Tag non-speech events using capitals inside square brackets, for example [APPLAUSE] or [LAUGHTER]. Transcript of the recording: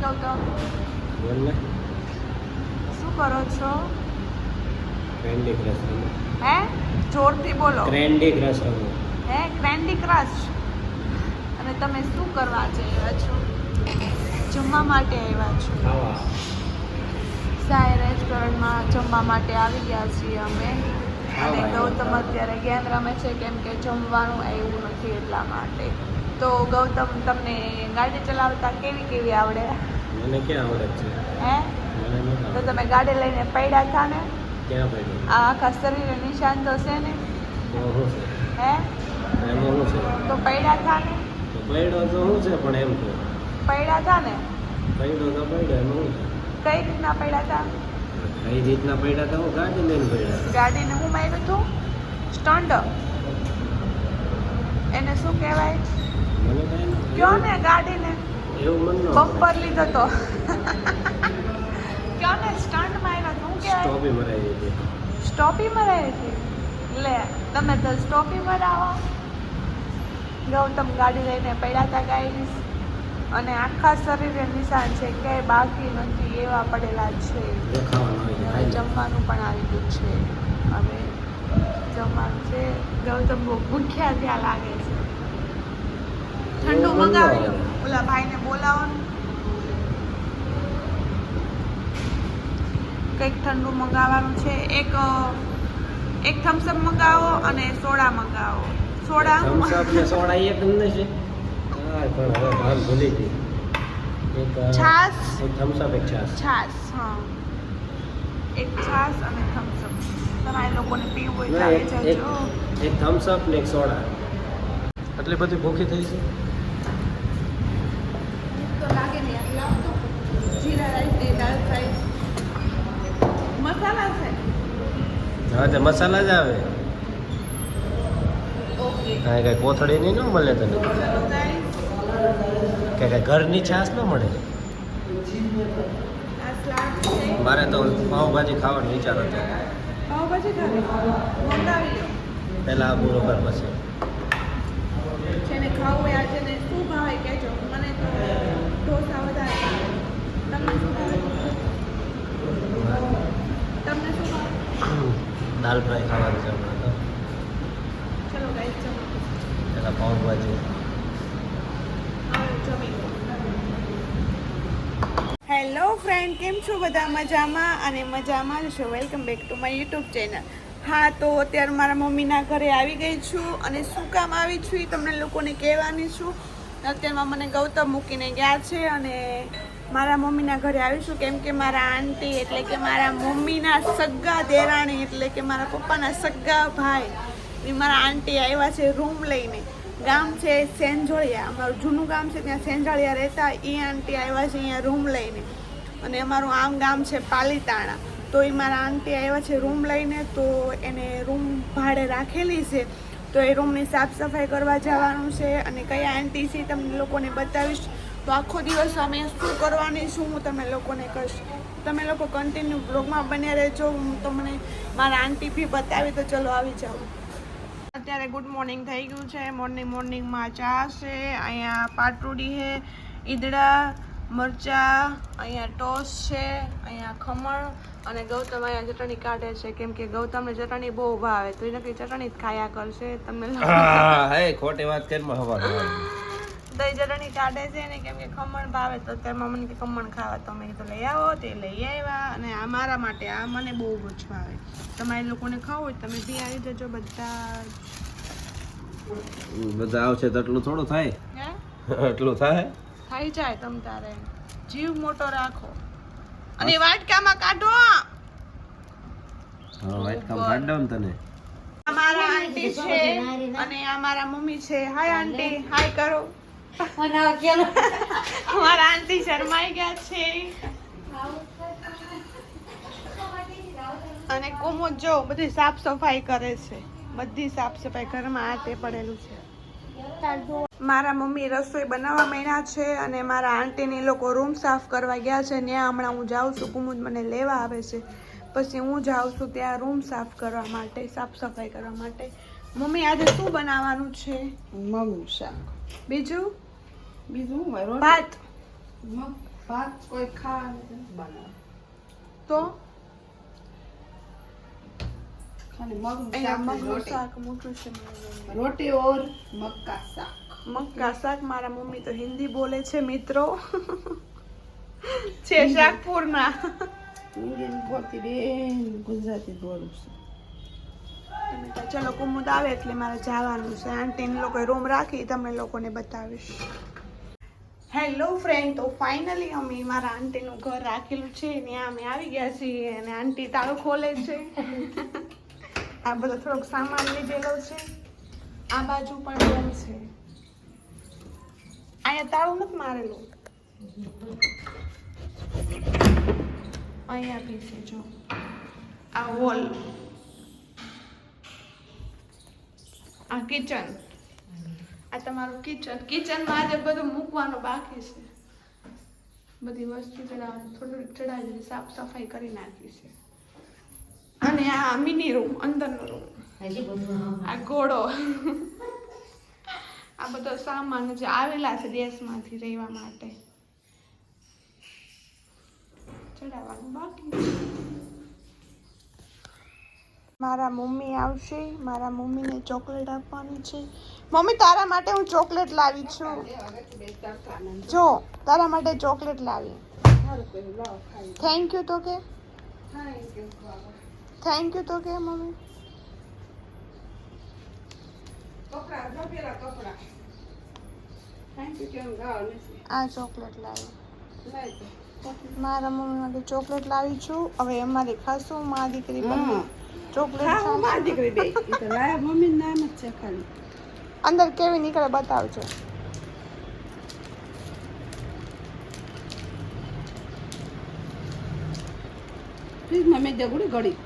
ગૌતમ બોલ ને શું કરો છો? ક્રેન્ડી ક્રશ રમો. હે? જોરથી બોલો. ક્રેન્ડી ક્રશ રમો. હે? ક્રેન્ડી ક્રશ અને તમે શું કરવા જઈ રહ્યા છો? જમવા માટે આવ્યા છો? ખાવા. સાઈ રેસ્ટોરન્ટમાં જમવા માટે આવી ગયા છીએ અમે. અને ગૌતમ અત્યારે ગેમ રમે છે કેમ કે જમવાનું આવ્યું નથી એટલા માટે. તો ગૌતમ તમને ગાડી ચલાવતા કેવી કેવી આવડે? મને ક્યાં આવડે છે? હે? તો તમે ગાડી લઈને પડ્યા હતા ને? ક્યાં પડ્યા? આ આખા શરીરે નિશાન તો છે ને? હે તો પડ્યા હતા ને? તો પડ્યો તો શું છે પણ એમ તો. પડ્યા હતા ને? પડ્યો તો પડ્યો એમ શું કઈ રીતના પડ્યા હતા? કઈ રીતના પડ્યા તો હું ગાડી લઈને પડ્યા ગાડીને હું માર્યું હતું સ્ટંડ એને શું કહેવાય? કયો ને ગાડીને બમ્પર લીધો તો. કયો ને સ્ટન્ટ માર્યો? તો કહેવાય સ્ટોપી મરાઈ હતી. સ્ટોપી મરાઈ હતી? લે તમે તો સ્ટોપી મરાવો. ગૌતમ ગાડી લઈને પડ્યા હતા ગાઈસ. અને આખા શરીરે નિશાન છે કે બાકી નથી એવા પડેલા છે. હવે જમવાનું પણ આવી ગયું છે. હવે જમવાનું છે. ગૌતમ બહુ ભૂખ્યા ત્યાં લાગે છે. ઠંડુ મંગાવી લો. ઓલા ભાઈને બોલાવો ને કંઈક ઠંડુ મંગાવવાનું છે. એક એક થમ્સઅપ મંગાવો અને સોડા મંગાવો. સોડા? ને સોડા એક તમને છે? હા. પણ હવે ભાન ભૂલી ગઈ. એક છાસ એક થમ્સ એક છાસ છાસ હા. એક છાસ અને થમ્સઅપ તમારે લોકોને પીવું હોય તો આવી એક એક જજો એક થમ્સ ને એક સોડા. એટલી બધી ભૂખી થઈ છે તો લાગે ને એટલે આપતો જીરા રાઈસ ને દાળ ફ્રાય મસાલા છે મસાલા જ આવે. કાંઈ કાંઈ કોથળી નહીં ન મળે તને? કે કાંઈ ઘરની છાસ ન મળે? આ છે. મારે તો પાઉંભાજી ખાવાનો વિચાર હતો. લો. પહેલાં આબુ રોકર પછી જેને ખાવું હોય આજે ને શું ભાવે કહેજો મને તો ઢોસા વધારે ભાવે તમને શું ભાવે તમને શું ભાવે દાલ ફ્રાય ખાવાની છે હમણાં તો ગાઈસ ચલો હેલો ફ્રેન્ડ કેમ છો બધા? મજામાં અને મજામાં છો? Welcome back to my YouTube channel હા તો અત્યારે મારા મમ્મીના ઘરે આવી ગઈ છું અને શું કામ આવી છું એ તમને લોકોને કહેવાની છું. અત્યારમાં મને ગૌતમ મૂકીને ગયા છે અને મારા મમ્મીના ઘરે આવીશું. કેમ કે મારા આંટી એટલે કે મારા મમ્મીના સગા દેરાણી એટલે કે મારા પપ્પાના સગા ભાઈ, એ મારા આંટી આવ્યા છે રૂમ લઈને. ગામ છે સેંજોળિયા. અમારું જૂનું ગામ છે, ત્યાં સેંજોળિયા રહેતા. એ આંટી આવ્યા છે અહીંયા રૂમ લઈને. અને અમારું આમ ગામ છે પાલીતાણા. તો એ મારા આંટી આવ્યા છે રૂમ લઈને, તો એને રૂમ ભાડે રાખેલી છે. તો એ રૂમની સાફ સફાઈ કરવા જવાનું છે. અને કયા આંટી છે તમને લોકોને બતાવીશ. તો આખો દિવસ અમે શું કરવાની, શું હું તમે લોકોને કહીશ? તમે લોકો કન્ટિન્યુ બ્લોગમાં બન્યા રહેજો. હું તમને મારા આંટી બી બતાવી તો ચલો આવી જાઉં. અત્યારે ગુડ મોર્નિંગ થઈ ગયું છે. મોર્નિંગ મોર્નિંગમાં ચા છે, અહીંયા પાટુડી છે, ઈદડા, મરચા, અહીંયા ટોસ છે, અહીંયા ખમણ અને ગૌતમ અહીંયા ચટણી કાઢે છે. કેમ કે ગૌતમને ચટણી બહુ ભાવે. તો એ નક્કી ચટણી જ ખાયા કરશે. તમે ખોટી વાત કરી દહીં જરણી કાઢે છે ને કેમ કે ખમણ ભાવે તો તેમાં મને કે ખમણ ખાવા તો મેં કીધું લઈ આવો. તે લઈ આવ્યા અને આ મારા માટે આ મને બહુ જ ભાવે તમારે લોકોને ખાવું હોય તમે બી આવી જજો બધા. બધા આવશે તો એટલું થોડું થાય. એટલું થાય? થઈ જાય તમ તારે. જીવ મોટો રાખો. અને વાટકામાં કાઢો. હા વાટકામાં કામ કાઢ દઉં ને તને. અમારા આંટી છે અને આ મારા મમ્મી છે. હાય આંટી હાય કરો. અમારા આંટી શરમાઈ ગયા છે. અને કુમુદ જો બધી સાફ સફાઈ કરે છે. બધી સાફ સફાઈ ઘરમાં આ તે પડેલું છે. મારા મમ્મી રસોઈ બનાવવા માંડ્યા છે અને મારા આંટીને લોકો રૂમ સાફ કરવા ગયા છે. ત્યાં હમણાં હું જાઉં છું. કુમુદ મને લેવા આવે છે. પછી હું જાઉં છું ત્યાં રૂમ સાફ કરવા માટે સાફ સફાઈ કરવા માટે. મમ્મી આજે શું બનાવવાનું છે? મગનું શાક બીજું? બીજું ભાત. ભાત કોઈ ખાવા બનાવે. તો? શાક રોટી. મારી મમ્મીએ. રોટી ઓર મક્કા શાક. મક્કા શાક? મારા મમ્મી તો હિન્દી બોલે છે મિત્રો. [LAUGHS] છે શાકપુરના ઇંગ્લિશ બોલતી બેન ગુજરાતી બોલું છું. ચલો કુમુદ આવે એટલે મારે જવાનું છે. આંટીને લોકો રૂમ રાખી તમે લોકોને બતાવીશ. હેલો ફ્રેન્ડ તો ફાઇનલી અમે મારા આંટીનું ઘર રાખેલું છે. ત્યાં અમે આવી ગયા છીએ અને આંટી તાળું ખોલે છે. આ બધો થોડોક સામાન લીધેલો છે. આ બાજુ પણ રૂમ છે. અહીંયા તાળું નથી મારેલું. અહીંયા બી છે જો. આ વોલ આ કિચન આ તમારું કિચન કિચનમાં આજે બધું મૂકવાનું બાકી છે. બધી વસ્તુ ચડાવવાનું થોડું ચડાવી સાફ સફાઈ કરી નાખી છે. અને આ મિની રૂમ અંદરનો રૂમ આ ઘોડો. આ બધો સામાન જે આવેલા છે દેશમાંથી રહેવા માટે. ચડાવવાનું બાકી છે. મારા મમ્મી આવશે, મારા મમ્મીને ચોકલેટ આપવાની છે. મમ્મી, તારા માટે હું ચોકલેટ લાવી છું. જો, તારા માટે ચોકલેટ લાવી. થેન્ક યુ તો કે થેન્ક યુ તો કે મમ્મી. આ ચોકલેટ લાવી. મારા મમ્મી માટે ચોકલેટ લાવી છું. હવે એમાં દેખાશું મા દીકરી. બંને ચોકલેટ. મારી દીકરી બે મમ્મી નામ જ છે ખાલી. અંદર કેવી નીકળે બતાવજો. ફ્રીજમાં મેં દેગુડી ઘડી.